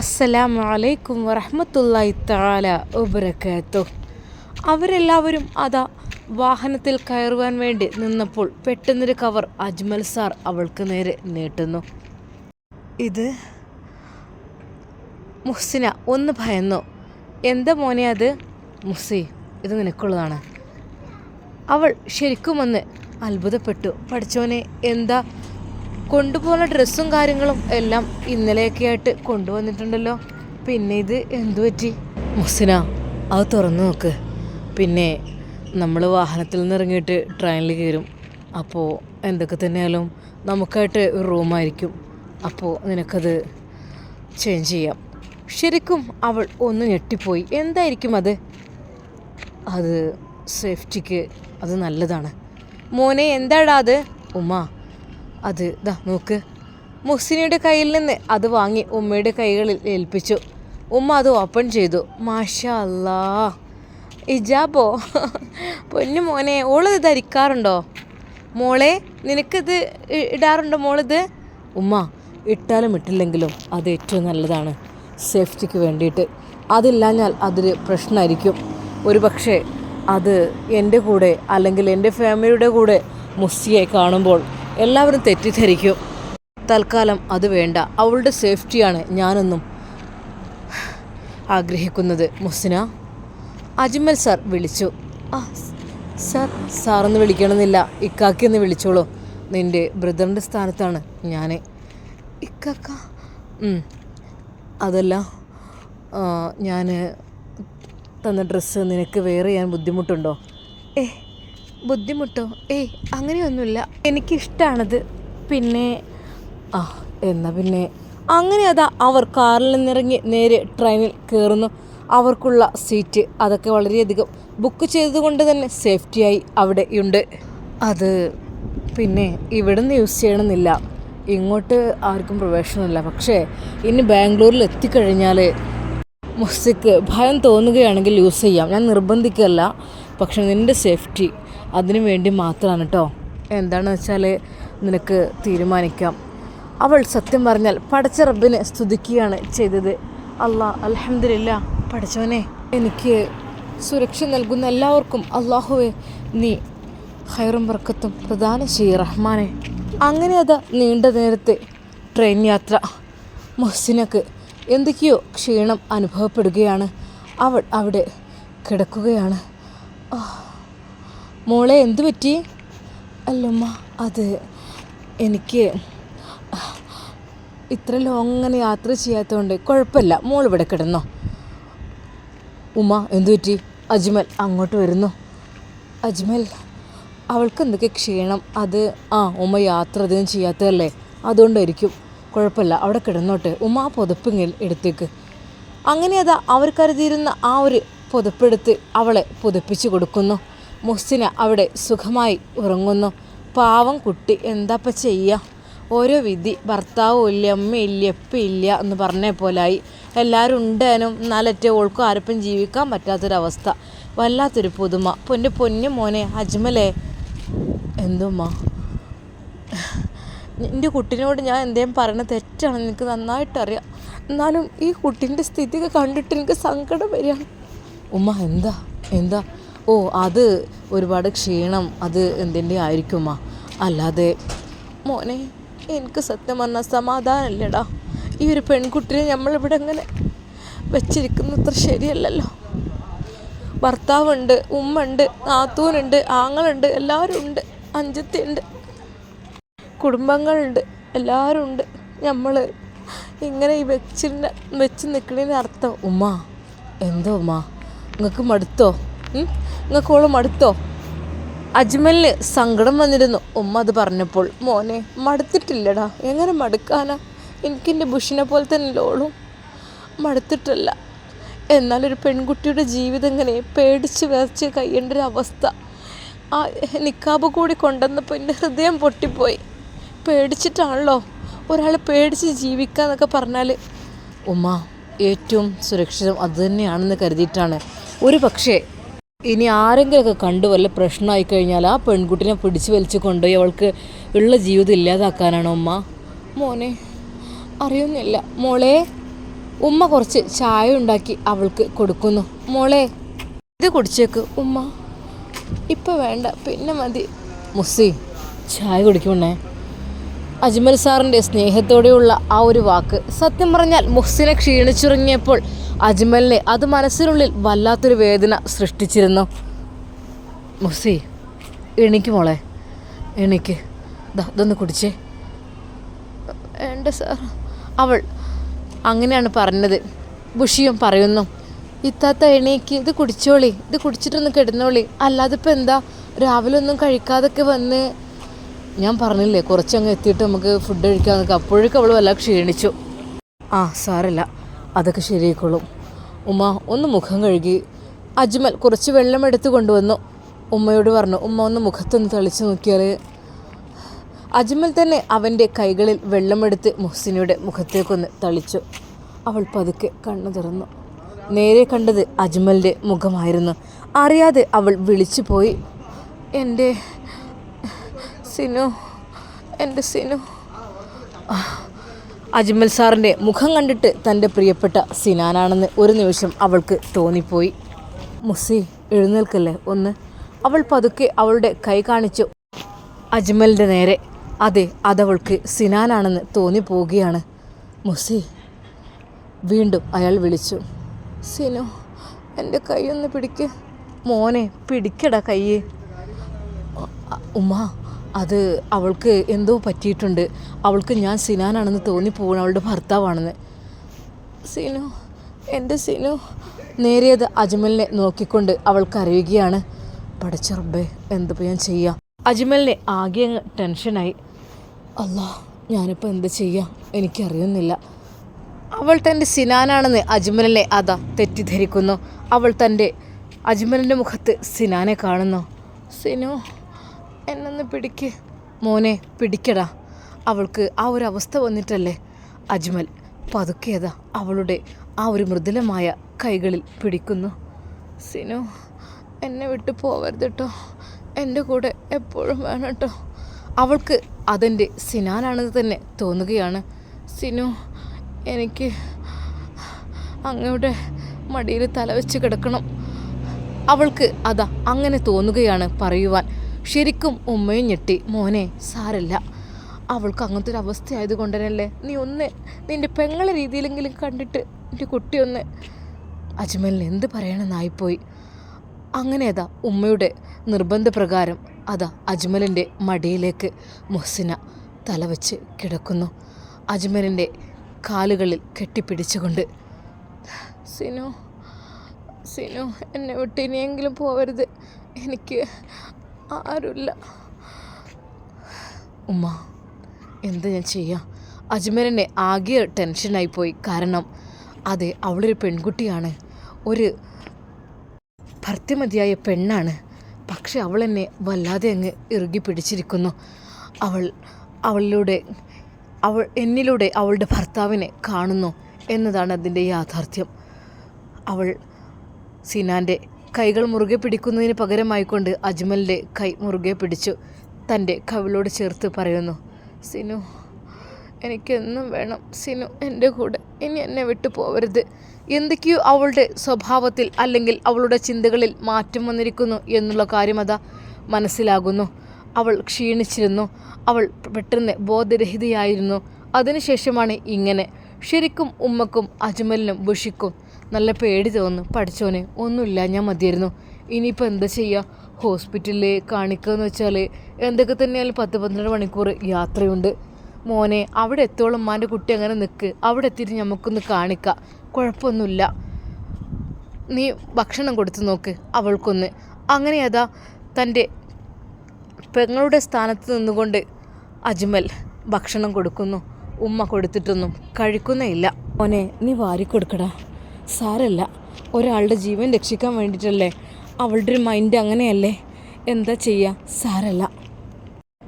അസ്സലാമു അലൈക്കും വറഹ്മത്തുള്ളാഹി തആല വബറകാതുഹു അവരെല്ലാവരും അതാ വാഹനത്തിൽ കയറുവാൻ വേണ്ടി നിന്നപ്പോൾ പെട്ടെന്നൊരു കവർ അജ്മൽ സാർ അവൾക്ക് നേരെ നീട്ടുന്നു. ഇത് മുഹ്സിന ഒന്ന് ഭയന്നു. എന്താ മോനെ അത്? മുസി ഇത് നിനക്കുള്ളതാണ്. അവൾ ശരിക്കും ഒന്ന് അത്ഭുതപ്പെട്ടു. പഠിച്ചോനെ എന്താ കൊണ്ടുപോകുന്ന ഡ്രസ്സും കാര്യങ്ങളും എല്ലാം ഇന്നലെയൊക്കെ ആയിട്ട് കൊണ്ടുവന്നിട്ടുണ്ടല്ലോ. പിന്നെ ഇത് എന്തു പറ്റി? മുസിന അത് തുറന്നു നോക്ക്. പിന്നെ നമ്മൾ വാഹനത്തിൽ നിന്ന് ഇറങ്ങിയിട്ട് ട്രെയിനിൽ കയറും. അപ്പോൾ എന്തൊക്കെ തന്നെയാലും നമുക്കായിട്ട് ഒരു റൂമായിരിക്കും അപ്പോൾ നിനക്കത് ചേഞ്ച് ചെയ്യാം. ശരിക്കും അവൾ ഒന്ന് ഞെട്ടിപ്പോയി. എന്തായിരിക്കും അത്? അത് സേഫ്റ്റിക്ക് അത് നല്ലതാണ്. മോനെ എന്താടാ അത്? ഉമ്മ അത് ദാ നോക്ക്. മുഹ്സിനിയുടെ കയ്യിൽ നിന്ന് അത് വാങ്ങി ഉമ്മയുടെ കൈകളിൽ ഏൽപ്പിച്ചു. ഉമ്മ അത് ഓപ്പൺ ചെയ്തു. മാഷാ ഇജാബോ. പൊന്നു മോനെ ഓളത് ധരിക്കാറുണ്ടോ? മോളെ നിനക്കിത് ഇടാറുണ്ടോ മോളിത്? ഉമ്മ ഇട്ടാലും ഇട്ടില്ലെങ്കിലും അത് ഏറ്റവും നല്ലതാണ്. സേഫ്റ്റിക്ക് വേണ്ടിയിട്ട്. അതില്ലാഞ്ഞാൽ അതൊരു പ്രശ്നമായിരിക്കും. ഒരു പക്ഷേ അത് എന്റെ കൂടെ അല്ലെങ്കിൽ എന്റെ ഫാമിലിയുടെ കൂടെ മുസ്സിയെ കാണുമ്പോൾ എല്ലാവരും തെറ്റിദ്ധരിക്കും. തൽക്കാലം അത് വേണ്ട. അവളുടെ സേഫ്റ്റിയാണ് ഞാനെന്നും ആഗ്രഹിക്കുന്നത്. മുസ്ന അജ്മൽ സാർ വിളിച്ചു. ആ സാർ സാറെന്ന് വിളിക്കണമെന്നില്ല. ഇക്കാക്കി എന്ന് വിളിച്ചോളൂ. നിന്റെ ബ്രദറിന്റെ സ്ഥാനത്താണ് ഞാൻ ഇക്കാക്ക. അതല്ല ഞാൻ തന്ന ഡ്രസ്സ് നിനക്ക് വേറെ ചെയ്യാൻ ബുദ്ധിമുട്ടുണ്ടോ? ഏ ബുദ്ധിമുട്ടോ? ഏയ് അങ്ങനെയൊന്നുമില്ല. എനിക്കിഷ്ടമാണത് പിന്നെ ആ എന്നാ പിന്നെ. അങ്ങനെ അതാ അവർ കാറിൽ നിന്നിറങ്ങി നേരെ ട്രെയിനിൽ കയറുന്നു. അവർക്കുള്ള സീറ്റ് അതൊക്കെ വളരെയധികം ബുക്ക് ചെയ്തതുകൊണ്ട് തന്നെ സേഫ്റ്റിയായി അവിടെ ഉണ്ട്. അത് പിന്നെ ഇവിടുന്ന് യൂസ് ചെയ്യണമെന്നില്ല. ഇങ്ങോട്ട് ആർക്കും പ്രവേശനമില്ല പക്ഷേ ഇനി ബാംഗ്ലൂരിൽ എത്തിക്കഴിഞ്ഞാൽ മുസ്തിക്ക് ഭയം തോന്നുകയാണെങ്കിൽ യൂസ് ചെയ്യാം. ഞാൻ നിർബന്ധിക്കല്ല. പക്ഷെ നിന്റെ സേഫ്റ്റി അതിനു വേണ്ടി മാത്രമാണ് കേട്ടോ എന്താണെന്ന് വെച്ചാൽ നിനക്ക് തീരുമാനിക്കാം. അവൾ സത്യം പറഞ്ഞാൽ പടച്ച റബ്ബിനെ സ്തുതിക്കുകയാണ് ചെയ്തത്. അള്ളാ അലഹമില്ല പഠിച്ചവനെ എനിക്ക് സുരക്ഷ നൽകുന്ന എല്ലാവർക്കും അള്ളാഹുവെ നീ ഹൈറും ബർക്കത്തും പ്രധാന ചെയ്യ റഹ്മാനെ. അങ്ങനെ അത് നീണ്ട നേരത്തെ ട്രെയിൻ യാത്ര. മൊഹസിനക്ക് എന്തൊക്കെയോ ക്ഷീണം അനുഭവപ്പെടുകയാണ്. അവൾ അവിടെ കിടക്കുകയാണ്. ആ, മോളെ എന്തു പറ്റി? അല്ലമ്മ അത് എനിക്ക് ഇത്ര ലോങ് അങ്ങനെ യാത്ര ചെയ്യാത്തതുകൊണ്ട് കുഴപ്പമില്ല മോൾ ഇവിടെ കിടന്നോ. ഉമ്മ എന്തു പറ്റി? അജ്മൽ അങ്ങോട്ട് വരുന്നു. അജ്മൽ അവൾക്ക് എന്തൊക്കെ ക്ഷീണം? അത് ആ ഉമ്മ യാത്ര അധികം ചെയ്യാത്തതല്ലേ? അതുകൊണ്ടായിരിക്കും. കുഴപ്പമില്ല അവിടെ കിടന്നോട്ടെ. ഉമ്മ ആ പുതപ്പ് ഇങ്ങ് എടുത്തേക്ക്. അങ്ങനെ അതാ അവർ കരുതിയിരുന്ന ആ ഒരു പുതപ്പെടുത്ത് അവളെ പുതപ്പിച്ച് കൊടുക്കുന്നു. മുഹ്സിന അവിടെ സുഖമായി ഉറങ്ങുന്നു. പാവം കുട്ടി എന്താപ്പ ചെയ്യുക ഓരോ വിധി ഭർത്താവും ഇല്ല അമ്മയില്ല എപ്പില്ല എന്ന് പറഞ്ഞ പോലായി. എല്ലാവരും ഉണ്ടേനും എന്നാലറ്റേ ഓൾക്കും ആരപ്പം ജീവിക്കാൻ പറ്റാത്തൊരവസ്ഥ. വല്ലാത്തൊരു പുതുമ. പൊന്നു പൊന്നു മോനെ അജ്മലേ. എന്തുമ്മ എന്റെ കുട്ടിനോട് ഞാൻ എന്തേലും പറയണത് തെറ്റാണെന്ന് എനിക്ക് നന്നായിട്ടറിയാം. എന്നാലും ഈ കുട്ടീന്റെ സ്ഥിതിയൊക്കെ കണ്ടിട്ട് എനിക്ക് സങ്കടം വരികയാണ്. ഉമ്മ എന്താ? എന്താ? ഓ അത് ഒരുപാട് ക്ഷീണം അത് എന്തിന്റെ ആയിരിക്കുമാ? അല്ലാതെ മോനെ എനിക്ക് സത്യം പറഞ്ഞാൽ സമാധാനമില്ലടാ ഈ ഒരു പെൺകുട്ടിയെ നമ്മളിവിടെ അങ്ങനെ വെച്ചിരിക്കുന്നത്ര ശരിയല്ലല്ലോ. ഭർത്താവുണ്ട് ഉമ്മ ഉണ്ട് നാത്തൂനുണ്ട് ആങ്ങളുണ്ട് എല്ലാവരും ഉണ്ട് അഞ്ചത്തിയുണ്ട് കുടുംബങ്ങളുണ്ട് എല്ലാവരും ഉണ്ട്. നമ്മൾ ഇങ്ങനെ ഈ വെച്ചിരുന്ന വെച്ച് നിൽക്കണതിന് അർത്ഥം ഉമ്മ. എന്തോ ഉമ്മ? നിങ്ങൾക്ക് മടുത്തോ? നിങ്ങൾക്ക് ഓൾ മടുത്തോ? അജ്മലിന് സങ്കടം വന്നിരുന്നു. ഉമ്മ അത് പറഞ്ഞപ്പോൾ. മോനെ മടുത്തിട്ടില്ലടാ. എങ്ങനെ മടുക്കാനാ? എനിക്കെന്റെ ബുഷിനെ പോലെ തന്നെ ലോളും മടുത്തിട്ടല്ല. എന്നാലൊരു പെൺകുട്ടിയുടെ ജീവിതം ഇങ്ങനെ പേടിച്ച് വിറച്ച് കഴിയേണ്ട ഒരു അവസ്ഥ. ആ നിക്കാബ് കൂടി കൊണ്ടുവന്നപ്പോൾ എന്റെ ഹൃദയം പൊട്ടിപ്പോയി. പേടിച്ചിട്ടാണല്ലോ ഒരാൾ പേടിച്ച് ജീവിക്കുക എന്നൊക്കെ പറഞ്ഞാൽ ഉമ്മ ഏറ്റവും സുരക്ഷിതം അതുതന്നെയാണെന്ന് കരുതിയിട്ടാണ്. ഒരു പക്ഷേ ഇനി ആരെങ്കിലുമൊക്കെ കണ്ടു വല്ല പ്രശ്നമായി കഴിഞ്ഞാൽ ആ പെൺകുട്ടിനെ പിടിച്ചു വലിച്ചു കൊണ്ടുപോയി അവൾക്ക് ഉള്ള ജീവിതം ഇല്ലാതാക്കാനാണോ ഉമ്മ? മോനെ അറിയുന്നില്ല മോളെ ഉമ്മ കുറച്ച് ചായ ഉണ്ടാക്കി അവൾക്ക് കൊടുക്കുന്നു. മോളെ ഇത് കുടിച്ചേക്ക് ഉമ്മ. ഇപ്പം വേണ്ട പിന്നെ മതി. മുസ്സി ചായ കുടിക്കണേ അജ്മൽ സാറിന്റെ സ്നേഹത്തോടെയുള്ള ആ ഒരു വാക്ക് സത്യം പറഞ്ഞാൽ മുഹ്സിനെ ക്ഷീണിച്ചുറങ്ങിയപ്പോൾ അജ്മലിനെ അത് മനസ്സിനുള്ളിൽ വല്ലാത്തൊരു വേദന സൃഷ്ടിച്ചിരുന്നു. മുസി എണീക്ക് മോളെ. എണീക്ക്. ഇതൊന്ന് കുടിച്ചേ. വേണ്ട സാർ. അവൾ അങ്ങനെയാണ് പറഞ്ഞത്. ബുഷിയും പറയുന്നു ഇത്താത്ത എണീക്ക് ഇത് കുടിച്ചോളി. ഇത് കുടിച്ചിട്ടൊന്ന് കിടന്നോളി. അല്ലാതെ ഇപ്പം എന്താ? രാവിലെ ഒന്നും കഴിക്കാതൊക്കെ വന്ന് ഞാൻ പറഞ്ഞില്ലേ കുറച്ചങ്ങ് എത്തിയിട്ട് നമുക്ക് ഫുഡ് കഴിക്കാൻ നിൽക്കാം അപ്പോഴേക്കും അവൾ വല്ല ക്ഷീണിച്ചു. ആ സാരല്ല. അതൊക്കെ ശരിയായിക്കോളും. ഉമ്മ ഒന്ന് മുഖം കഴുകി. അജ്മൽ കുറച്ച് വെള്ളം എടുത്ത് കൊണ്ടുവന്നു. ഉമ്മയോട് പറഞ്ഞു ഉമ്മ ഒന്ന് മുഖത്തൊന്ന് തളിച്ച് നോക്കിയാൽ അജ്മൽ തന്നെ അവന്റെ കൈകളിൽ വെള്ളമെടുത്ത് മുഹ്സിനയുടെ മുഖത്തേക്കൊന്ന് തളിച്ചു. അവൾ പതുക്കെ കണ്ണു തുറന്നു. നേരെ കണ്ടത് അജ്മലിന്റെ മുഖമായിരുന്നു. അറിയാതെ അവൾ വിളിച്ചു പോയി എന്റെ സിനു എന്റെ സിനു. അജ്മൽ സാറിന്റെ മുഖം കണ്ടിട്ട് തന്റെ പ്രിയപ്പെട്ട സിനാനാണെന്ന് ഒരു നിമിഷം അവൾക്ക് തോന്നിപ്പോയി. മുസി എഴുന്നേൽക്കല്ലേ? ഒന്ന്. അവൾ പതുക്കെ അവളുടെ കൈ കാണിച്ചു അജ്മലിന്റെ നേരെ. അതെ അതവൾക്ക് സിനാനാണെന്ന് തോന്നിപ്പോവുകയാണ്. മുസി വീണ്ടും അയാൾ വിളിച്ചു. സിനു എന്റെ കൈ ഒന്ന് പിടിക്ക്. മോനെ പിടിക്കടാ കൈ ഉമ്മ അത് അവൾക്ക് എന്തോ പറ്റിയിട്ടുണ്ട്. അവൾക്ക് ഞാൻ സിനാനാണെന്ന് തോന്നിപ്പോകണം അവളുടെ ഭർത്താവാണെന്ന്. സിനു എന്റെ സിനു. നേരിയത് അജ്മലിനെ നോക്കിക്കൊണ്ട് അവൾ കരയുകയാണ് പടച്ചറബേ എന്തിപ്പോൾ ഞാൻ ചെയ്യാം? അജ്മലിനെ ആകെ ടെൻഷനായി. അല്ലാ ഞാനിപ്പോൾ എന്ത് ചെയ്യാം? എനിക്കറിയുന്നില്ല. അവൾ തന്റെ സിനാനാണെന്ന് അജ്മലിനെ അതാ തെറ്റിദ്ധരിക്കുന്നു. അവൾ തന്റെ അജ്മലിന്റെ മുഖത്ത് സിനാനെ കാണുന്നു. സിനു എന്നൊന്ന് പിടിക്ക്. മോനെ പിടിക്കടാ. അവൾക്ക് ആ ഒരു അവസ്ഥ വന്നിട്ടല്ലേ? അജ്മൽ പതുക്കിയതാ അവളുടെ ആ ഒരു മൃദുലമായ കൈകളിൽ പിടിക്കുന്നു. സിനു എന്നെ വിട്ടു പോവരുത് കേട്ടോ എന്റെ കൂടെ എപ്പോഴും വേണം കേട്ടോ അവൾക്ക് അതെന്റെ സിനാനാണെന്ന് തന്നെ തോന്നുകയാണ്. സിനു എനിക്ക് അങ്ങയുടെ മടിയിൽ തലവെച്ച് കിടക്കണം. അവൾക്ക് അതാ അങ്ങനെ തോന്നുകയാണ് പറയുവാൻ. ശരിക്കും ഉമ്മയും ഞെട്ടി. മോനെ സാരല്ല. അവൾക്ക് അങ്ങനത്തെ ഒരു അവസ്ഥ തന്നെയല്ലേ നീ ഒന്ന് നിന്റെ പെങ്ങളെ രീതിയിലെങ്കിലും കണ്ടിട്ട് എന്റെ കുട്ടിയൊന്ന് അജ്മലിന് എന്ത് പറയണമെന്നായിപ്പോയി. അങ്ങനെ അതാ ഉമ്മയുടെ നിർബന്ധപ്രകാരം അതാ അജ്മലിന്റെ മടിയിലേക്ക് മൊഹസിന തലവച്ച് കിടക്കുന്നു. അജ്മലിന്റെ കാലുകളിൽ കെട്ടിപ്പിടിച്ചുകൊണ്ട് സിനു സിനു എന്നെ വിട്ട് ഇനിയെങ്കിലും പോവരുത്. എനിക്ക് ആരുമില്ല. ഉമ്മ എന്താ ഞാൻ ചെയ്യാം? അജ്മലിനെ ആകെ ടെൻഷനായിപ്പോയി കാരണം അതെ അവളൊരു പെൺകുട്ടിയാണ്. ഒരു ഭർത്തിമതിയായ പെണ്ണാണ്. പക്ഷെ അവൾ എന്നെ വല്ലാതെ അങ്ങ് ഇറുകി പിടിച്ചിരിക്കുന്നു. അവൾ അവളിലൂടെ അവൾ എന്നിലൂടെ അവളുടെ ഭർത്താവിനെ കാണുന്നു എന്നതാണ് അതിന്റെ യാഥാർത്ഥ്യം. അവൾ സിനാന്റെ കൈകൾ മുറുകെ പിടിക്കുന്നതിന് പകരമായിക്കൊണ്ട് അജ്മലിന്റെ കൈ മുറുകെ പിടിച്ചു. തന്റെ കവിളോട് ചേർത്ത് പറയുന്നു സിനു എനിക്കെന്നും വേണം. സിനു എന്റെ കൂടെ ഇനി എന്നെ വിട്ടു പോവരുത്. എന്തൊക്കെയോ അവളുടെ സ്വഭാവത്തിൽ അല്ലെങ്കിൽ അവളുടെ ചിന്തകളിൽ മാറ്റം വന്നിരിക്കുന്നു എന്നുള്ള കാര്യം അതാ മനസ്സിലാകുന്നു. അവൾ ക്ഷീണിച്ചിരുന്നു. അവൾ പെട്ടെന്ന് ബോധരഹിതയായിരുന്നു. അതിനുശേഷമാണ് ഇങ്ങനെ. ശരിക്കും ഉമ്മക്കും അജ്മലിനും ബുഷിക്കും നല്ല പേടി തോന്നുന്നു. പഠിച്ചോനെ ഒന്നുമില്ല ഞാൻ മതിയായിരുന്നു. ഇനിയിപ്പോൾ എന്താ ചെയ്യുക ഹോസ്പിറ്റലിൽ കാണിക്കുക എന്ന് വെച്ചാൽ എന്തൊക്കെ തന്നെയാലും പത്ത് പന്ത്രണ്ട് മണിക്കൂർ യാത്രയുണ്ട്. മോനെ അവിടെ എത്തോളം? ഉമ്മാന്റെ കുട്ടി അങ്ങനെ നിൽക്ക് അവിടെ എത്തിയിട്ട് നമുക്കൊന്ന് കാണിക്കാം. കുഴപ്പമൊന്നുമില്ല. നീ ഭക്ഷണം കൊടുത്തു നോക്ക് അവൾക്കൊന്ന്. അങ്ങനെ അതാ തന്റെ പെങ്ങളുടെ സ്ഥാനത്ത് നിന്നുകൊണ്ട് അജ്മൽ ഭക്ഷണം കൊടുക്കുന്നു. ഉമ്മ കൊടുത്തിട്ടൊന്നും കഴിക്കുന്നേ ഇല്ല. മോനെ നീ വാരിക്കൊടുക്കടാ സാരല്ല ഒരാളുടെ ജീവൻ രക്ഷിക്കാൻ വേണ്ടിയിട്ടല്ലേ അവളുടെ ഒരു മൈൻഡ് അങ്ങനെയല്ലേ? എന്താ ചെയ്യുക സാരല്ല.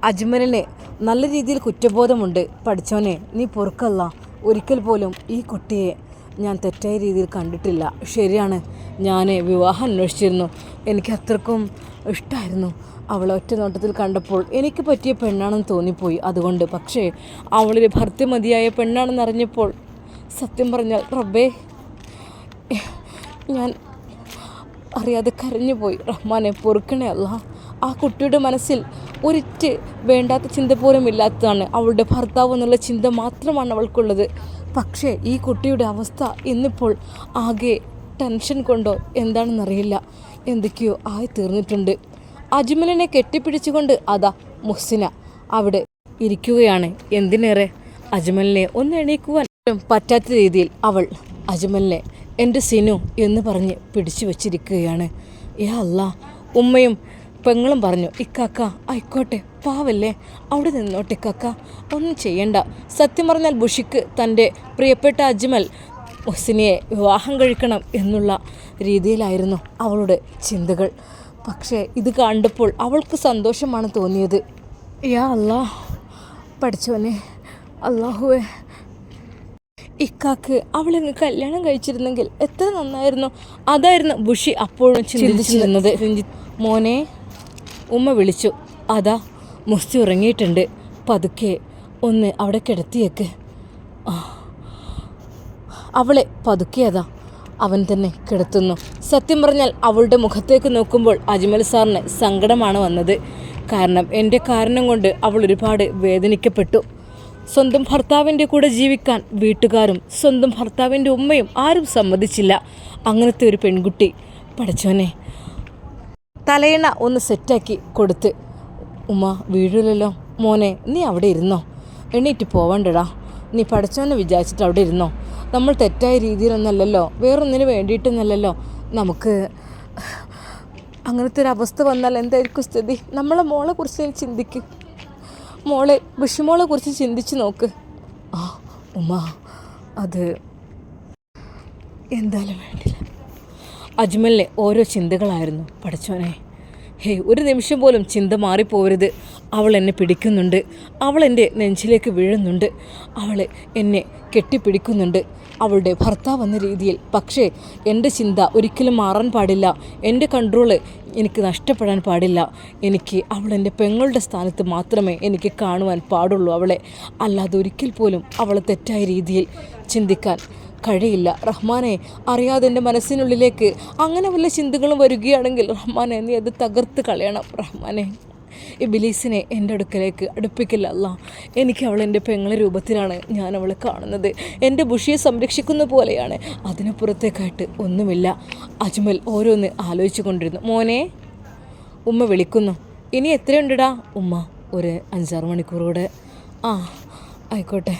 അജ്മലിന് നല്ല രീതിയിൽ കുറ്റബോധമുണ്ട്. പഠിച്ചോനെ നീ പൊറുക്കല്ല. ഒരിക്കൽ പോലും ഈ കുട്ടിയെ ഞാൻ തെറ്റായ രീതിയിൽ കണ്ടിട്ടില്ല. ശരിയാണ്. ഞാൻ വിവാഹം അന്വേഷിച്ചിരുന്നു. എനിക്ക് അത്രക്കും ഇഷ്ടമായിരുന്നു അവളെ ഒറ്റ നോട്ടത്തിൽ കണ്ടപ്പോൾ എനിക്ക് പറ്റിയ പെണ്ണാണെന്ന് തോന്നിപ്പോയി. അതുകൊണ്ട് പക്ഷേ അവളൊരു ഭർത്തിമതിയായ പെണ്ണാണെന്ന് അറിഞ്ഞപ്പോൾ സത്യം പറഞ്ഞാൽ റബ്ബേ ഞാൻ അറിയാതെ കരഞ്ഞുപോയി റഹ്മാനെ പൊറുക്കണേ അല്ല. ആ കുട്ടിയുടെ മനസ്സിൽ ഒരിറ്റ് വേണ്ടാത്ത ചിന്ത പോലും ഇല്ലാത്തതാണ് അവളുടെ ഭർത്താവ് എന്നുള്ള ചിന്ത മാത്രമാണ് അവൾക്കുള്ളത്. പക്ഷേ ഈ കുട്ടിയുടെ അവസ്ഥ ഇന്നിപ്പോൾ ആകെ ടെൻഷൻ കൊണ്ടോ എന്താണെന്നറിയില്ല. എന്തൊക്കെയോ ആയി തീർന്നിട്ടുണ്ട്. അജ്മലിനെ കെട്ടിപ്പിടിച്ചുകൊണ്ട് അതാ മുഹ്സിന അവിടെ ഇരിക്കുകയാണ്. എന്തിനേറെ? അജ്മലിനെ ഒന്ന് എണീക്കുവാൻ പറ്റാത്ത രീതിയിൽ അവൾ അജ്മലിനെ എന്റെ സിനു എന്ന് പറഞ്ഞ് പിടിച്ചു വച്ചിരിക്കുകയാണ്. ഏ അല്ല ഉമ്മയും പെങ്ങളും പറഞ്ഞു ഇക്കാക്ക ആയിക്കോട്ടെ പാവല്ലേ അവിടെ നിന്നോട്ടെ ഇക്കാക്ക ഒന്നും ചെയ്യണ്ട. സത്യം പറഞ്ഞാൽ ബുഷിക്ക് തന്റെ പ്രിയപ്പെട്ട അജ്മൽ മുഹ്സിനിയെ വിവാഹം കഴിക്കണം എന്നുള്ള രീതിയിലായിരുന്നു അവളുടെ ചിന്തകൾ. പക്ഷേ ഇത് കണ്ടപ്പോൾ അവൾക്ക് സന്തോഷമാണ് തോന്നിയത്. യാ അല്ലാ പഠിച്ചോനെ അള്ളാഹുവേ ഇക്കാക്ക് അവളങ്ങ് കല്യാണം കഴിച്ചിരുന്നെങ്കിൽ എത്ര നന്നായിരുന്നു. അതായിരുന്നു ബുഷി അപ്പോഴും ചിന്തിച്ചിരുന്നത്. മോനെ ഉമ്മ വിളിച്ചു. അതാ മുസ്തി ഉറങ്ങിയിട്ടുണ്ട്. പതുക്കെ ഒന്ന് അവിടെ കിടത്തിയേക്ക്. അവളെ പതുക്കെ അതാ അവൻ തന്നെ കിടത്തുന്നു. സത്യം പറഞ്ഞാൽ അവളുടെ മുഖത്തേക്ക് നോക്കുമ്പോൾ അജ്മൽ സാറിന് സങ്കടമാണ് വന്നത്. കാരണം എന്റെ കാരണം കൊണ്ട് അവൾ ഒരുപാട് വേദനിക്കപ്പെട്ടു. സ്വന്തം ഭർത്താവിന്റെ കൂടെ ജീവിക്കാൻ വീട്ടുകാരും സ്വന്തം ഭർത്താവിന്റെ ഉമ്മയും ആരും സമ്മതിച്ചില്ല. അങ്ങനത്തെ ഒരു പെൺകുട്ടി. പഠിച്ചോനെ തലയിണ ഒന്ന് സെറ്റാക്കി കൊടുത്ത്. ഉമ്മ വീഴില്ലല്ലോ മോനെ നീ അവിടെ ഇരുന്നോ? എണീറ്റ് പോവണ്ടടാ. നീ പഠിച്ചോനെ വിചാരിച്ചിട്ട് അവിടെ ഇരുന്നോ? നമ്മൾ തെറ്റായ രീതിയിലൊന്നല്ലല്ലോ. വേറൊന്നിന് വേണ്ടിയിട്ടൊന്നല്ലല്ലോ. നമുക്ക് അങ്ങനത്തെ ഒരു അവസ്ഥ വന്നാൽ എന്തായിരിക്കും സ്ഥിതി? നമ്മളെ മോളെ കുറിച്ച് ചിന്തിക്ക്. മോളെ വിഷുമോളെ കുറിച്ച് ചിന്തിച്ച് നോക്ക്. ആ ഉമ്മ അത് എന്തായാലും വേണ്ടില്ല. അജ്മലിലെ ഓരോ ചിന്തകളായിരുന്നു. പഠിച്ചോനെ ഹേയ് ഒരു നിമിഷം പോലും ചിന്ത മാറിപ്പോവരുത്. അവൾ എന്നെ പിടിക്കുന്നുണ്ട്. അവൾ എന്റെ നെഞ്ചിലേക്ക് വീഴുന്നുണ്ട്. അവൾ എന്നെ കെട്ടിപ്പിടിക്കുന്നുണ്ട്. അവളുടെ ഭർത്താവ് എന്ന രീതിയിൽ. പക്ഷേ എന്റെ ചിന്ത ഒരിക്കലും മാറാൻ പാടില്ല. എന്റെ കൺട്രോൾ എനിക്ക് നഷ്ടപ്പെടാൻ പാടില്ല. എനിക്ക് അവളെന്റെ പെങ്ങളുടെ സ്ഥാനത്ത് മാത്രമേ എനിക്ക് കാണുവാൻ പാടുള്ളൂ അവളെ. അല്ലാതെ ഒരിക്കൽ പോലും അവളെ തെറ്റായ രീതിയിൽ ചിന്തിക്കാൻ കഴിയില്ല. റഹ്മാനെ അറിയാതെ എന്റെ മനസ്സിനുള്ളിലേക്ക് അങ്ങനെ വല്ല ചിന്തകളും വരികയാണെങ്കിൽ റഹ്മാനെ നീ അത് തകർത്ത് കളയണം. റഹ്മാനെ. ഈ ബിലീസിനെ എന്റെ അടുക്കലേക്ക് അടുപ്പിക്കില്ല. അല്ല എനിക്ക് അവൾ എന്റെ പെങ്ങളെ രൂപത്തിലാണ് ഞാൻ അവളെ കാണുന്നത്. എന്റെ ബുഷിയെ സംരക്ഷിക്കുന്ന പോലെയാണ്. അതിനപ്പുറത്തേക്കായിട്ട് ഒന്നുമില്ല. അജ്മൽ ഓരോന്ന് ആലോചിച്ചു കൊണ്ടിരുന്നു. മോനെ ഉമ്മ വിളിക്കുന്നു. ഇനി എത്രയുണ്ടടാ? ഉമ്മ ഒരു അഞ്ചാറ് മണിക്കൂറൂടെ ആ ആയിക്കോട്ടെ.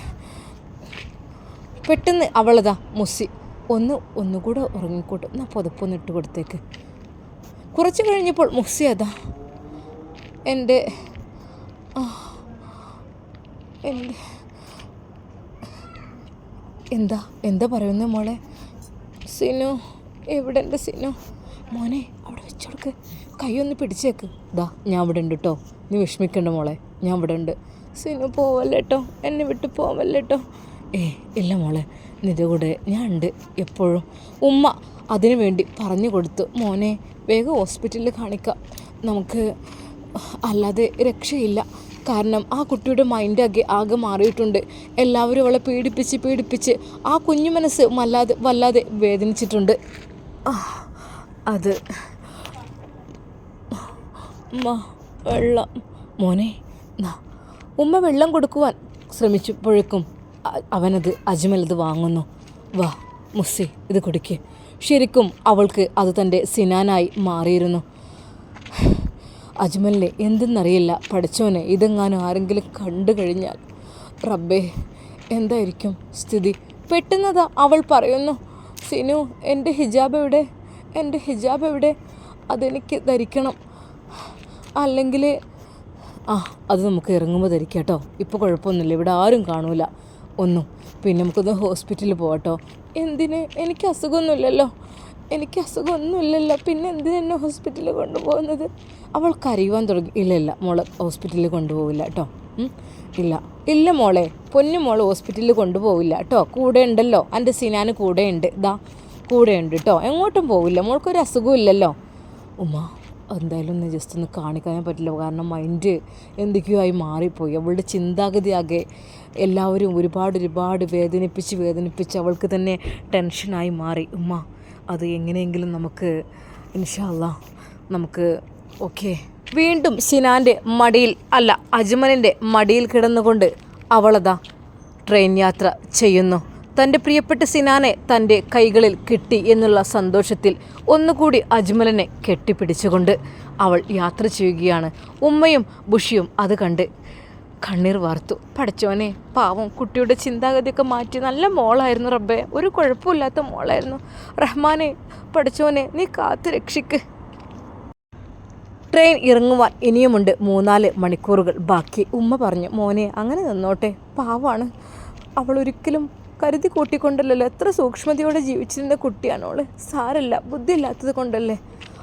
പെട്ടെന്ന് അവളതാ മുസി ഒന്ന് ഒന്നുകൂടെ ഉറങ്ങിക്കോട്ടെ. എന്നാൽ പുതപ്പൊന്ന് ഇട്ട് കൊടുത്തേക്ക്. കുറച്ച് കഴിഞ്ഞപ്പോൾ മുസി അതാ എന്റെ എന്റെ എന്താ എന്താ പറയുന്നത് മോളെ? സിനു എവിടെ എന്റെ സിനു? മോനെ അവിടെ വെച്ചോടുക്ക് കൈയൊന്ന് പിടിച്ചേക്ക്. ദാ ഞാൻ ഇവിടെ ഉണ്ട് കേട്ടോ നീ വിഷമിക്കണ്ട മോളെ ഞാൻ ഇവിടെ ഉണ്ട്. സിനു പോവല്ലേ കേട്ടോ എന്നെ വിട്ട് പോവല്ലേ കേട്ടോ ഏ ഇല്ല മോളെ നിന്റെ കൂടെ ഞാൻ ഉണ്ട് എപ്പോഴും. ഉമ്മ അതിനു വേണ്ടി പറഞ്ഞു കൊടുത്തു. മോനെ വേഗം ഹോസ്പിറ്റലിൽ കാണിക്കാം. നമുക്ക് അല്ലാതെ രക്ഷയില്ല. കാരണം ആ കുട്ടിയുടെ മൈൻഡ് ആകെ മാറിയിട്ടുണ്ട്. എല്ലാവരും അവളെ പീഡിപ്പിച്ച് പീഡിപ്പിച്ച് ആ കുഞ്ഞു മനസ്സ് വല്ലാതെ വല്ലാതെ വേദനിച്ചിട്ടുണ്ട്. അത് വെള്ളം. മോനെ ഉമ്മ വെള്ളം കൊടുക്കുവാൻ ശ്രമിച്ചപ്പോഴേക്കും അവനത് അജ്മൽ അത് വാങ്ങുന്നു. വാ മുസ്സി ഇത് കുടിക്ക്. ശരിക്കും അവൾക്ക് അത് തന്റെ സിനാനായി മാറിയിരുന്നു. അജ്മലിനെ എന്തെന്നറിയില്ല. പഠിച്ചോനെ ഇതെങ്ങാനും ആരെങ്കിലും കണ്ടു കഴിഞ്ഞാൽ. റബ്ബേ എന്തായിരിക്കും സ്ഥിതി? പെട്ടെന്നതാ അവൾ പറയുന്നു. സിനു എന്റെ ഹിജാബ് എവിടെ? എന്റെ ഹിജാബ് എവിടെ? അതെനിക്ക് ധരിക്കണം. അല്ലെങ്കിൽ ആ അത് നമുക്ക് ഇറങ്ങുമ്പോൾ ധരിക്കാം കേട്ടോ ഇപ്പോൾ കുഴപ്പമൊന്നുമില്ല. ഇവിടെ ആരും കാണൂല. ഒന്നും പിന്നെ നമുക്കൊന്ന് ഹോസ്പിറ്റലിൽ പോകട്ടോ എന്തിന്? എനിക്ക് അസുഖമൊന്നുമില്ലല്ലോ. എനിക്ക് അസുഖമൊന്നുമില്ലല്ലോ. പിന്നെ എന്തിനെ ഹോസ്പിറ്റലിൽ കൊണ്ടുപോകുന്നത്? അവൾ കരയുവാൻ തുടങ്ങി. ഇല്ല ഇല്ല മോൾ ഹോസ്പിറ്റലിൽ കൊണ്ടുപോകില്ല കേട്ടോ. ഇല്ല ഇല്ല മോളെ പൊന്നു മോളെ ഹോസ്പിറ്റലിൽ കൊണ്ടുപോകില്ല കേട്ടോ. കൂടെ ഉണ്ടല്ലോ എന്റെ സിനാന് കൂടെ ഉണ്ട്. ഇതാ കൂടെ ഉണ്ട് കേട്ടോ. എങ്ങോട്ടും പോവില്ല മോൾക്കൊരു അസുഖവും ഇല്ലല്ലോ. ഉമ്മ എന്തായാലും ഒന്ന് ജസ്റ്റ് ഒന്ന് കാണിക്കാൻ പറ്റില്ല. കാരണം മൈൻഡ് എന്തൊക്കെയോ ആയി മാറിപ്പോയി. അവളുടെ ചിന്താഗതിയാകെ എല്ലാവരും ഒരുപാട് ഒരുപാട് വേദനിപ്പിച്ച് വേദനിപ്പിച്ച് അവൾക്ക് തന്നെ ടെൻഷനായി മാറി. ഉമ്മ അത് എങ്ങനെയെങ്കിലും നമുക്ക് ഇൻഷാല്ല നമുക്ക് ഓക്കെ. വീണ്ടും സിനാന്റെ മടിയിൽ അല്ല അജ്മലിന്റെ മടിയിൽ കിടന്നുകൊണ്ട് അവളതാ ട്രെയിൻ യാത്ര ചെയ്യുന്നു. തന്റെ പ്രിയപ്പെട്ട സിനാനെ തന്റെ കൈകളിൽ കിട്ടി എന്നുള്ള സന്തോഷത്തിൽ ഒന്നുകൂടി അജ്മലിനെ കെട്ടിപ്പിടിച്ചുകൊണ്ട് അവൾ യാത്ര ചെയ്യുകയാണ്. ഉമ്മയും ബുഷിയും അത് കണ്ട് കണ്ണീർ വാർത്തു. പഠിച്ചോനെ പാവം കുട്ടിയുടെ ചിന്താഗതിയൊക്കെ മാറ്റി. നല്ല മോളായിരുന്നു റബ്ബെ. ഒരു കുഴപ്പമില്ലാത്ത മോളായിരുന്നു. റഹ്മാനെ പഠിച്ചോനെ നീ കാത്തു രക്ഷിക്ക്. ട്രെയിൻ ഇറങ്ങുവാൻ ഇനിയുമുണ്ട് മൂന്നാൽ മണിക്കൂറുകൾ. ബാക്കി ഉമ്മ പറഞ്ഞു മോനെ അങ്ങനെ നിന്നോട്ടെ. പാവാണ്. അവൾ ഒരിക്കലും കരുതി കൂട്ടിക്കൊണ്ടല്ലോ എത്ര സൂക്ഷ്മതയോടെ ജീവിച്ചിരുന്ന കുട്ടിയാണ് അവൾ. സാരല്ല ബുദ്ധിയില്ലാത്തത് കൊണ്ടല്ലേ.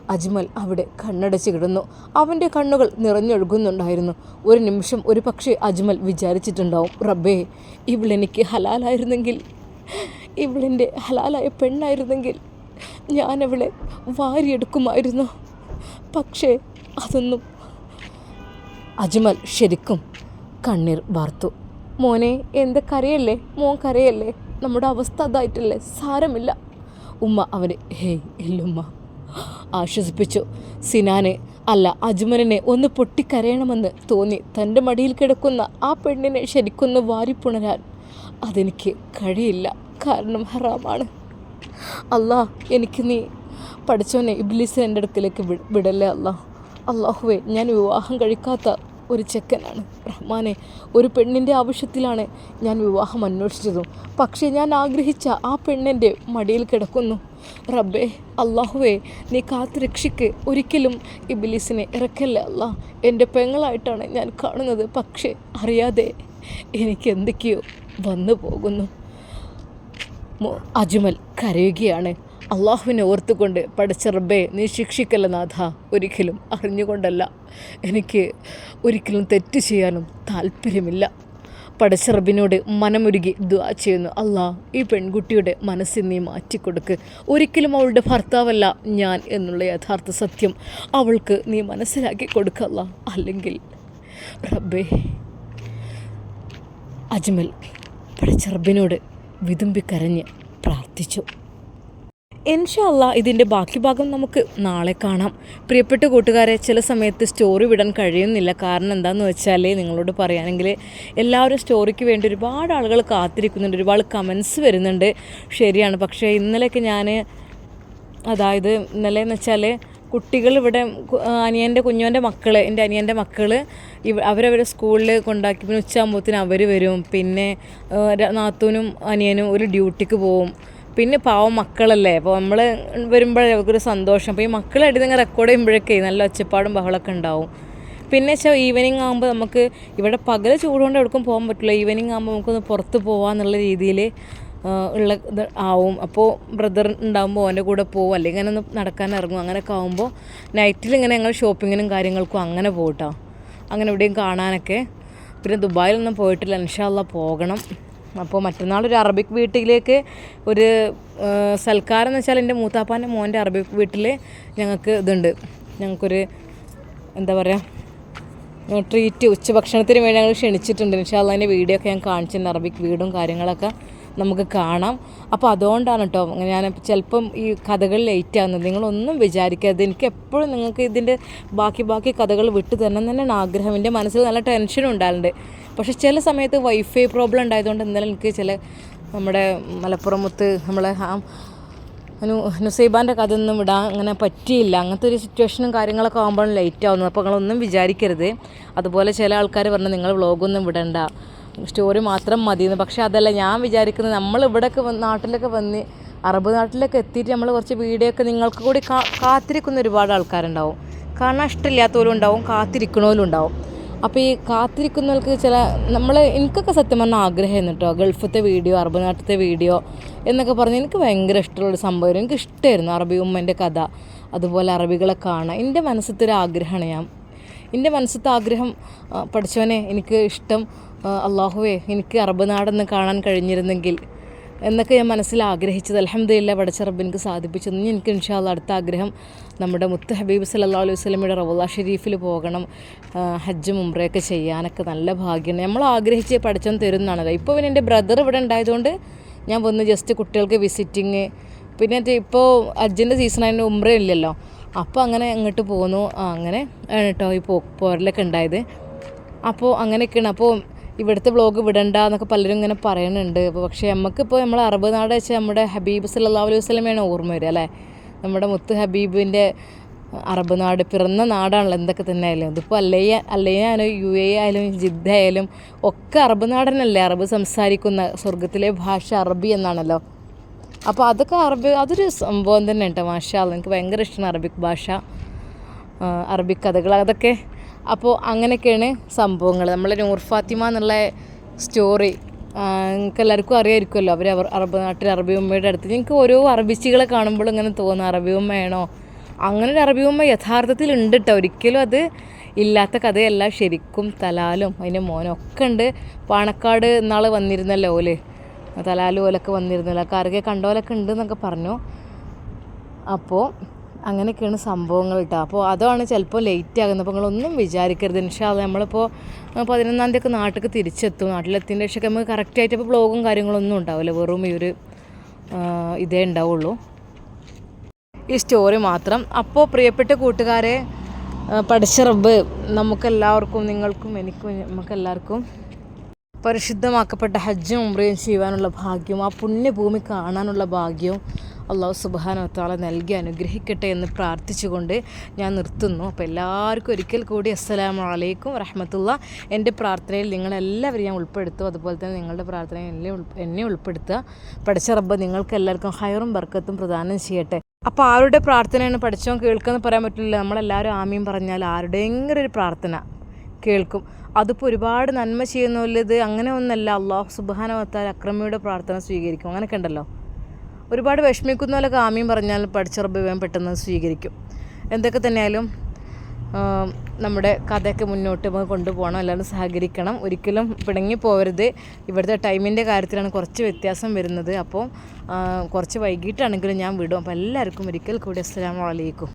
അജ്മൽ അവിടെ കണ്ണടച്ച് കിടന്നു. അവന്റെ കണ്ണുകൾ നിറഞ്ഞൊഴുകുന്നുണ്ടായിരുന്നു. ഒരു നിമിഷം ഒരു പക്ഷേ അജ്മൽ വിചാരിച്ചിട്ടുണ്ടാവും റബ്ബേ ഇവളെനിക്ക് ഹലാലായിരുന്നെങ്കിൽ ഇവളെന്റെ ഹലാലായ പെണ്ണായിരുന്നെങ്കിൽ ഞാനവളെ വാരിയെടുക്കുമായിരുന്നു. പക്ഷേ അതൊന്നും അജ്മൽ ശരിക്കും കണ്ണീർ വാർത്തു. മോനെ എന്ത് കരയല്ലേ? മോൻ കരയല്ലേ? നമ്മുടെ അവസ്ഥ അതായിട്ടല്ലേ? സാരമില്ല. ഉമ്മ അവനെ ഹേയ് ഇല്ലുമ്മ. ആശ്വസിപ്പിച്ചു. സിനാനെ അല്ല അജ്മലിനെ ഒന്ന് പൊട്ടിക്കരയണമെന്ന് തോന്നി. തന്റെ മടിയിൽ കിടക്കുന്ന ആ പെണ്ണിനെ ശരിക്കൊന്ന് വാരിപ്പുണരാൻ അതെനിക്ക് കഴിയില്ല. കാരണം ഹറാമാണ്. അല്ലാ എനിക്ക് നീ പഠിച്ചവനെ ഇബ്ലീസ് എന്റെ അടുക്കിലേക്ക് വിടല്ലേ അല്ലാ അള്ളാഹുവേ ഞാൻ വിവാഹം കഴിക്കാത്ത ഒരു ചെക്കനാണ്. റഹ്മാനെ ഒരു പെണ്ണിന്റെ ആവശ്യത്തിലാണ് ഞാൻ വിവാഹം അന്വേഷിച്ചതും. പക്ഷേ ഞാൻ ആഗ്രഹിച്ച ആ പെണ്ണിന്റെ മടിയിൽ കിടക്കുന്നു. റബ്ബേ അള്ളാഹുവേ നീ കാത്തു രക്ഷിക്ക്. ഒരിക്കലും ഇബിലീസിനെ ഇറക്കല്ല അല്ല എന്റെ പെങ്ങളായിട്ടാണ് ഞാൻ കാണുന്നത്. പക്ഷേ അറിയാതെ എനിക്ക് എന്തൊക്കെയോ വന്നു പോകുന്നു. അജ്മൽ കരയുകയാണ്. അള്ളാഹുവിനെ ഓർത്തുകൊണ്ട് പഠിച്ച റബ്ബേ നീ ശിക്ഷിക്കല്ല നാഥ. ഒരിക്കലും അറിഞ്ഞുകൊണ്ടല്ല. എനിക്ക് ഒരിക്കലും തെറ്റ് ചെയ്യാനും താല്പര്യമില്ല. പഠിച്ച റബ്ബിനോട് മനമൊരുകി ദുആ ചെയ്യുന്നു. അല്ലാ ഈ പെൺകുട്ടിയുടെ മനസ്സിൽ നീ മാറ്റിക്കൊടുക്ക്. ഒരിക്കലും അവളുടെ ഭർത്താവല്ല ഞാൻ എന്നുള്ള യഥാർത്ഥ സത്യം അവൾക്ക് നീ മനസ്സിലാക്കി കൊടുക്കല്ല അല്ലെങ്കിൽ റബ്ബേ അജ്മൽ പഠിച്ച റബ്ബിനോട് വിതുമ്പിക്കരഞ്ഞ് പ്രാർത്ഥിച്ചു. ഇൻഷല്ല ഇതിന്റെ ബാക്കി ഭാഗം നമുക്ക് നാളെ കാണാം. പ്രിയപ്പെട്ട കൂട്ടുകാരെ ചില സമയത്ത് സ്റ്റോറി വിടാൻ കഴിയുന്നില്ല. കാരണം എന്താണെന്ന് വെച്ചാൽ നിങ്ങളോട് പറയുകയാണെങ്കിൽ എല്ലാവരും സ്റ്റോറിക്ക് വേണ്ടി ഒരുപാട് ആളുകൾ കാത്തിരിക്കുന്നുണ്ട്. ഒരുപാട് കമൻസ് വരുന്നുണ്ട്. ശരിയാണ്. പക്ഷേ ഇന്നലെയൊക്കെ ഞാൻ അതായത് ഇന്നലെ എന്ന് വെച്ചാൽ കുട്ടികൾ ഇവിടെ അനിയന്റെ കുഞ്ഞോന്റെ മക്കൾ എന്റെ അനിയന്റെ മക്കൾ ഇവ അവരവരെ സ്കൂളിൽ കൊണ്ടാക്കി. പിന്നെ ഉച്ചയാകുമ്പോഴത്തേന് അവർ വരും. പിന്നെ നാത്തൂനും അനിയനും ഒരു ഡ്യൂട്ടിക്ക് പോവും. പിന്നെ പാവം മക്കളല്ലേ? അപ്പോൾ നമ്മൾ വരുമ്പോഴേ അവർക്കൊരു സന്തോഷം. അപ്പോൾ ഈ മക്കളായിട്ട് നിങ്ങൾ റെക്കോർഡ് ചെയ്യുമ്പോഴൊക്കെ നല്ല ഒച്ചപ്പാടും ബഹളമൊക്കെ ഉണ്ടാവും. പിന്നെ വെച്ചാൽ ഈവനിങ് ആകുമ്പോൾ നമുക്ക് ഇവിടെ പകൽ ചൂടുകൊണ്ട് എവിടേക്കും പോകാൻ പറ്റില്ല ഈവനിങ് ആകുമ്പോൾ നമുക്കൊന്ന് പുറത്ത് പോകാമെന്നുള്ള രീതിയിൽ ഉള്ള ഇത് ആവും. അപ്പോൾ ബ്രദർ ഉണ്ടാകുമ്പോൾ അവന്റെ കൂടെ പോകും അല്ലെങ്കിൽ അങ്ങനെ ഒന്ന് നടക്കാൻ ഇറങ്ങും. അങ്ങനെയൊക്കെ ആകുമ്പോൾ നൈറ്റിൽ ഇങ്ങനെ ഞങ്ങൾ ഷോപ്പിങ്ങിനും കാര്യങ്ങൾക്കും അങ്ങനെ പോകട്ടോ അങ്ങനെ എവിടെയും കാണാനൊക്കെ. പിന്നെ ദുബായിലൊന്നും പോയിട്ടില്ല. ഇൻഷാല്ല പോകണം. അപ്പോൾ മറ്റന്നാൾ ഒരു അറബിക് വീട്ടിലേക്ക് ഒരു സൽക്കാരം എന്ന് വെച്ചാൽ എന്റെ മൂത്താപ്പാന്റെ മോന്റെ അറബിക് വീട്ടിൽ ഞങ്ങൾക്ക് ഇതുണ്ട്. ഞങ്ങൾക്കൊരു എന്താ പറയുക ട്രീറ്റ് ഉച്ചഭക്ഷണത്തിന് വേണ്ടി ഞങ്ങൾ ക്ഷണിച്ചിട്ടുണ്ട്. പക്ഷേ അതിന്റെ വീഡിയോ ഒക്കെ ഞാൻ കാണിച്ചിട്ടുണ്ട്. അറബിക് വീടും കാര്യങ്ങളൊക്കെ. നമുക്ക് കാണാം. അപ്പോൾ അതുകൊണ്ടാണ് കേട്ടോ ഞാൻ ചിലപ്പം ഈ കഥകൾ ലേറ്റ് ആകുന്നത് നിങ്ങളൊന്നും വിചാരിക്കരുത് എനിക്ക് എപ്പോഴും നിങ്ങൾക്ക് ഇതിന്റെ ബാക്കി ബാക്കി കഥകൾ വിട്ടു തരണം തന്നെയാണ് ആഗ്രഹം. എന്റെ മനസ്സിൽ നല്ല ടെൻഷൻ ഉണ്ടാകുന്നുണ്ട് പക്ഷേ ചില സമയത്ത് വൈഫൈ പ്രോബ്ലം ഉണ്ടായതുകൊണ്ട് ഇന്നലെ എനിക്ക് ചില നമ്മുടെ മലപ്പുറമുത്ത് നമ്മളെ ആ അനു നുസൈബാന്റെ കഥ ഒന്നും വിടാൻ അങ്ങനെ പറ്റിയില്ല. അങ്ങനത്തെ ഒരു സിറ്റുവേഷനും കാര്യങ്ങളൊക്കെ ആകുമ്പോഴാണ് ലേറ്റ് ആവുന്നത്. അപ്പോൾ നിങ്ങളൊന്നും വിചാരിക്കരുത്. അതുപോലെ ചില ആൾക്കാർ പറഞ്ഞു നിങ്ങൾ വ്ളോഗൊന്നും വിടണ്ട. സ്റ്റോറി മാത്രം മതിയെന്ന്. പക്ഷേ അതല്ല ഞാൻ വിചാരിക്കുന്നത് നമ്മൾ ഇവിടെയൊക്കെ വന്ന് നാട്ടിലൊക്കെ വന്ന് അറബ് നാട്ടിലൊക്കെ എത്തിയിട്ട് നമ്മൾ കുറച്ച് വീഡിയോ ഒക്കെ നിങ്ങൾക്ക് കൂടി കാത്തിരിക്കുന്ന ഒരുപാട് ആൾക്കാരുണ്ടാവും. കാണാൻ ഇഷ്ടമില്ലാത്തവരും ഉണ്ടാവും കാത്തിരിക്കണവരും ഉണ്ടാവും. അപ്പോൾ ഈ കാത്തിരിക്കുന്നവർക്ക് ചില നമ്മൾ എനിക്കൊക്കെ സത്യം പറഞ്ഞാൽ ആഗ്രഹമായിരുന്നു കേട്ടോ ഗൾഫത്തെ വീഡിയോ അറബ് നാട്ടിലത്തെ വീഡിയോ എന്നൊക്കെ പറഞ്ഞ് എനിക്ക് ഭയങ്കര ഇഷ്ടമുള്ളൊരു സംഭവമായിരുന്നു. എനിക്ക് ഇഷ്ടമായിരുന്നു അറബി ഉമ്മന്റെ കഥ അതുപോലെ അറബികളെ കാണാൻ. എന്റെ മനസ്സിലത്തെ ഒരു ആഗ്രഹമാണ് ഞാൻ. എന്റെ മനസ്സിലത്തെ ആഗ്രഹം പഠിച്ചവനെ എനിക്ക് ഇഷ്ടം അള്ളാഹുവേ എനിക്ക് അറബ് നാടൊന്ന് കാണാൻ കഴിഞ്ഞിരുന്നെങ്കിൽ എന്നൊക്കെ ഞാൻ മനസ്സിൽ ആഗ്രഹിച്ചത്. അലഹമ്മദില്ല പഠിച്ച റബ്ബ് എനിക്ക് സാധിപ്പിച്ചു. എനിക്ക് ഇൻഷാല്ല അടുത്ത ആഗ്രഹം നമ്മുടെ മുത്ത് ഹബീബ് സല്ലാ അലൈഹി വസ്ലമിയുടെ റവല്ലാ ഷെരീഫിൽ പോകണം. ഹജ്ജ് മുംറയൊക്കെ ചെയ്യാനൊക്കെ നല്ല ഭാഗ്യമാണ്. നമ്മൾ ആഗ്രഹിച്ച് പഠിച്ചോൻ തരുന്നതാണല്ലോ. ഇപ്പോൾ പിന്നെ എന്റെ ബ്രദർ ഇവിടെ ഉണ്ടായതുകൊണ്ട് ഞാൻ വന്ന് ജസ്റ്റ് കുട്ടികൾക്ക് വിസിറ്റിങ് പിന്നെ ഇപ്പോൾ ഹജ്ജിന്റെ സീസൺ അതിന്റെ ഉംറ ഇല്ലല്ലോ. അപ്പോൾ അങ്ങനെ അങ്ങോട്ട് പോന്നു. അങ്ങനെ കേട്ടോ ഈ പോ പോരലൊക്കെ ഉണ്ടായത്. അപ്പോൾ അങ്ങനെയൊക്കെയാണ്. അപ്പോൾ ഇവിടുത്തെ വ്ളോഗ് വിടണ്ട എന്നൊക്കെ പലരും ഇങ്ങനെ പറയുന്നുണ്ട്. അപ്പോൾ പക്ഷേ നമുക്കിപ്പോൾ നമ്മൾ അറബ് നാട് വെച്ചാൽ നമ്മുടെ ഹബീബ് സല്ലാ അലൈഹി വസ്ലമയാണ് ഓർമ്മ വരിക അല്ലേ? നമ്മുടെ മുത്ത് ഹബീബിന്റെ അറബ് നാട് പിറന്ന നാടാണല്ലോ എന്തൊക്കെ തന്നെ ആയാലും. ഇതിപ്പോൾ അല്ലയ്യ അല്ലയ്യ ആയാലും യു എ ആയാലും ജിദ്ദ ആയാലും ഒക്കെ അറബ് നാടനല്ലേ അറബ് സംസാരിക്കുന്ന സ്വർഗത്തിലെ ഭാഷ അറബി എന്നാണല്ലോ. അപ്പോൾ അതൊക്കെ അറബി അതൊരു സംഭവം തന്നെ കേട്ടോ മാഷാ എനിക്ക് ഭയങ്കര ഇഷ്ടമാണ് അറബിക് ഭാഷ അറബിക് കഥകൾ അതൊക്കെ അപ്പോൾ അങ്ങനെയൊക്കെയാണ് സംഭവങ്ങൾ നമ്മളെ നൂർ ഫാത്തിമ എന്നുള്ള സ്റ്റോറി നിങ്ങൾക്ക് എല്ലാവർക്കും അറിയായിരിക്കുമല്ലോ. അവർ അറബ് നാട്ടിൽ അറബി ഉമ്മയുടെ അടുത്ത്. നിങ്ങൾക്ക് ഓരോ അറബിച്ചികളെ കാണുമ്പോൾ ഇങ്ങനെ തോന്നുന്നു അറബി ഉമ്മയാണോ? അങ്ങനെ ഒരു അറബി ഉമ്മ യഥാർത്ഥത്തിൽ ഉണ്ട് കേട്ടോ ഒരിക്കലും അത് ഇല്ലാത്ത കഥയല്ല. ശരിക്കും തലാലും അതിന്റെ മോനും ഒക്കെ ഉണ്ട്. പാണക്കാട് നാളെ വന്നിരുന്നല്ലോ ഓൽ. തലാലും ഓലൊക്കെ വന്നിരുന്നല്ലോ. കാർക്കെ കണ്ടോലൊക്കെ ഉണ്ട് എന്നൊക്കെ പറഞ്ഞു. അപ്പോൾ അങ്ങനെയൊക്കെയാണ് സംഭവങ്ങൾ കേട്ടോ. അപ്പോൾ അതാണ് ചിലപ്പോൾ ലേറ്റ് ആകുന്നത്. അപ്പോൾ നിങ്ങളൊന്നും വിചാരിക്കരുത്. ഇൻഷാല്ല നമ്മളിപ്പോൾ പതിനൊന്നാം തീയതി ഒക്കെ നാട്ടിലേക്ക് തിരിച്ചെത്തും. നാട്ടിലെത്തിന്റെ ശേഷം നമുക്ക് കറക്റ്റായിട്ട് ഇപ്പോൾ ബ്ലോഗും കാര്യങ്ങളൊന്നും ഉണ്ടാവില്ല. വെറും ഈ ഒരു ഇതേ ഉണ്ടാവുള്ളൂ. ഈ സ്റ്റോറി മാത്രം. അപ്പോൾ പ്രിയപ്പെട്ട കൂട്ടുകാരെ പഠിച്ച റബ്ബ് നമുക്കെല്ലാവർക്കും നിങ്ങൾക്കും എനിക്കും നമുക്കെല്ലാവർക്കും പരിശുദ്ധമാക്കപ്പെട്ട ഹജ്ജും ഉംറയും ചെയ്യുവാനുള്ള ഭാഗ്യവും ആ പുണ്യഭൂമി കാണാനുള്ള ഭാഗ്യവും അള്ളാഹു സുബാനോത്താളെ നൽകി അനുഗ്രഹിക്കട്ടെ എന്ന് പ്രാർത്ഥിച്ചുകൊണ്ട് ഞാൻ നിർത്തുന്നു. അപ്പോൾ എല്ലാവർക്കും ഒരിക്കൽ കൂടി അസ്സലാമു അലൈക്കും വറഹമത്തുള്ള. എന്റെ പ്രാർത്ഥനയിൽ നിങ്ങളെല്ലാവരും ഞാൻ ഉൾപ്പെടുത്തും. അതുപോലെ തന്നെ നിങ്ങളുടെ പ്രാർത്ഥനയിൽ എന്നെ ഉൾ- എന്നെ ഉൾപ്പെടുത്തുക. പഠിച്ച റബ്ബ് നിങ്ങൾക്ക് എല്ലാവർക്കും ഹയറും ബർക്കത്തും പ്രദാനം ചെയ്യട്ടെ. അപ്പോൾ ആരുടെ പ്രാർത്ഥനയാണ് പഠിച്ചോ കേൾക്കുമെന്ന് പറയാൻ പറ്റില്ല നമ്മളെല്ലാവരും ആമീൻ പറഞ്ഞാൽ ആരുടെയെങ്കിലും ഒരു പ്രാർത്ഥന കേൾക്കും. അതിപ്പോൾ ഒരുപാട് നന്മ ചെയ്യുന്നുള്ളത് അങ്ങനെ ഒന്നല്ല. അള്ളാഹു സുബാനവത്താൽ അക്രമിയുടെ പ്രാർത്ഥന സ്വീകരിക്കും. അങ്ങനെയൊക്കെ ഉണ്ടല്ലോ. ഒരുപാട് വിഷമിക്കുന്ന പോലെ കാമ്യം പറഞ്ഞാൽ പഠിച്ചുറപ്പിക്കാൻ പെട്ടെന്ന് സ്വീകരിക്കും. എന്തൊക്കെ തന്നെയാലും നമ്മുടെ കഥയൊക്കെ മുന്നോട്ട് കൊണ്ടുപോകണം എല്ലാവരും സഹകരിക്കണം. ഒരിക്കലും പിണങ്ങി പോകരുത് ഇവിടുത്തെ ടൈമിന്റെ കാര്യത്തിലാണ് കുറച്ച് വ്യത്യാസം വരുന്നത്. അപ്പോൾ കുറച്ച് വൈകിട്ടാണെങ്കിലും ഞാൻ വിടും. അപ്പോൾ എല്ലാവർക്കും ഒരിക്കൽ കൂടി അലൈക്കും.